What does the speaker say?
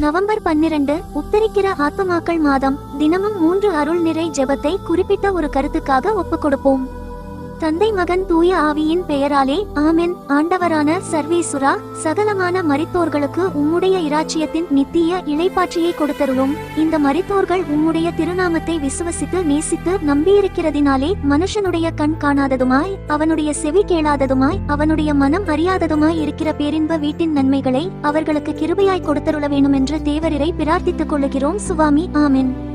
November பன்னிரண்டு உத்தரிக்கிற ஆத்மாக்கள் மாதம் தினமும் மூன்று அருள் நிறை ஜெபத்தை குறிப்பிட்ட ஒரு கருத்துக்காக ஒப்புக் கொடுப்போம் தந்தை மகன் தூய ஆவியின் பெயராலே ஆமென். ஆண்டவரான சர்வேசுரா சகலமான மரித்தோர்களுக்கு உம்முடைய இராச்சியத்தின் நித்திய இழைப்பாற்றியை கொடுத்தருளும். இந்த மரித்தோர்கள் உம்முடைய திருநாமத்தை விசுவசித்து நேசித்து நம்பியிருக்கிறதினாலே மனுஷனுடைய கண் காணாததுமாய் அவனுடைய செவி கேளாததுமாய் அவனுடைய மனம் அறியாததுமாய் இருக்கிற பேரின்ப வீட்டின் நன்மைகளை அவர்களுக்கு கிருபையாய் கொடுத்தருள வேணும் என்று தேவரிரை பிரார்த்தித்துக் கொள்ளுகிறோம். சுவாமி ஆமென்.